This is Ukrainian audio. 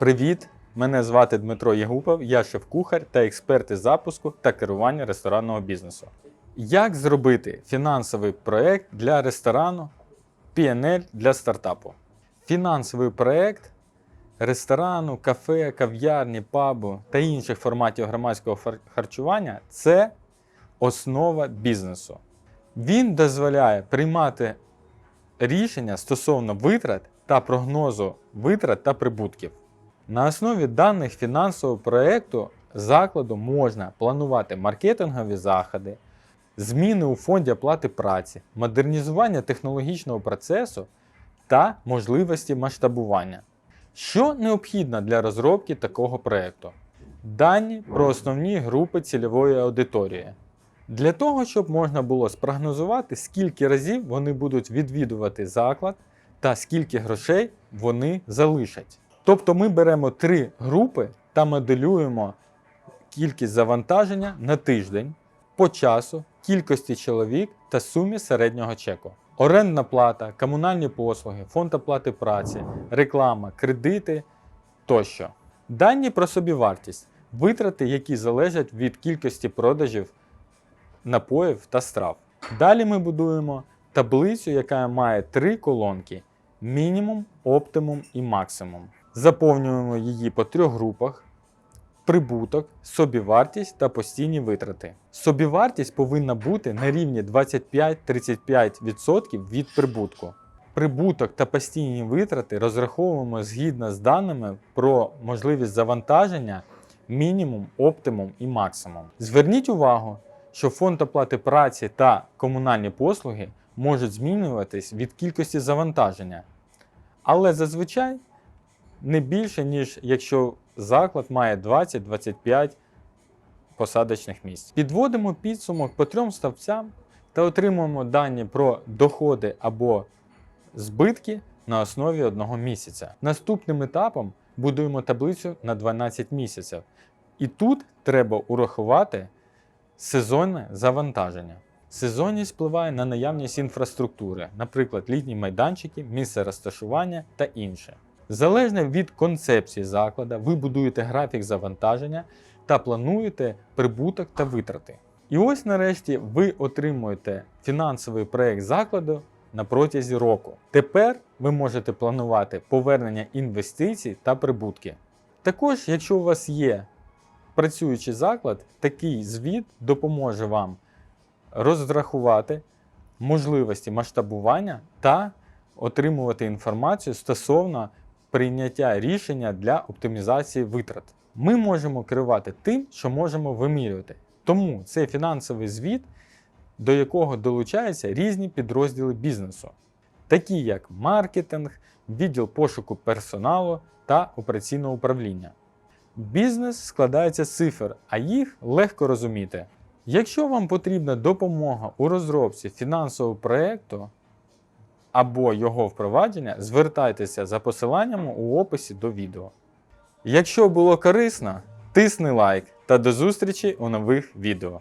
Привіт! Мене звати Дмитро Єгупов, я шеф-кухар та експерт із запуску та керування ресторанного бізнесу. Як зробити фінансовий проект для ресторану PNL для стартапу? Фінансовий проект ресторану, кафе, кав'ярні, пабу та інших форматів громадського харчування це основа бізнесу. Він дозволяє приймати рішення стосовно витрат та прогнозу витрат та прибутків. На основі даних фінансового проєкту закладу можна планувати маркетингові заходи, зміни у фонді оплати праці, модернізування технологічного процесу та можливості масштабування. Що необхідно для розробки такого проєкту? Дані про основні групи цільової аудиторії. Для того, щоб можна було спрогнозувати, скільки разів вони будуть відвідувати заклад та скільки грошей вони залишать. Тобто ми беремо три групи та моделюємо кількість завантаження на тиждень по часу, кількості чоловік та сумі середнього чеку. Орендна плата, комунальні послуги, фонд оплати праці, реклама, кредити тощо. Дані про собівартість, витрати, які залежать від кількості продажів напоїв та страв. Далі ми будуємо таблицю, яка має три колонки: мінімум, оптимум і максимум. Заповнюємо її по трьох групах: прибуток, собівартість та постійні витрати. Собівартість повинна бути на рівні 25-35% від прибутку. Прибуток та постійні витрати розраховуємо згідно з даними про можливість завантаження мінімум, оптимум і максимум. Зверніть увагу, що фонд оплати праці та комунальні послуги можуть змінюватись від кількості завантаження, але зазвичай не більше, ніж якщо заклад має 20-25 посадочних місць. Підводимо підсумок по трьом ставцям та отримуємо дані про доходи або збитки на основі одного місяця. Наступним етапом будуємо таблицю на 12 місяців. І тут треба урахувати сезонне завантаження. Сезонність впливає на наявність інфраструктури, наприклад, літні майданчики, місце розташування та інше. Залежно від концепції закладу, ви будуєте графік завантаження та плануєте прибуток та витрати. І ось нарешті ви отримуєте фінансовий проект закладу на протязі року. Тепер ви можете планувати повернення інвестицій та прибутки. Також, якщо у вас є працюючий заклад, такий звіт допоможе вам розрахувати можливості масштабування та отримувати інформацію стосовно прийняття рішення для оптимізації витрат. Ми можемо керувати тим, що можемо вимірювати. Тому це фінансовий звіт, до якого долучаються різні підрозділи бізнесу, такі як маркетинг, відділ пошуку персоналу та операційне управління. Бізнес складається з цифр, а їх легко розуміти. Якщо вам потрібна допомога у розробці фінансового проєкту або його впровадження, звертайтеся за посиланням у описі до відео. Якщо було корисно, тисни лайк та до зустрічі у нових відео.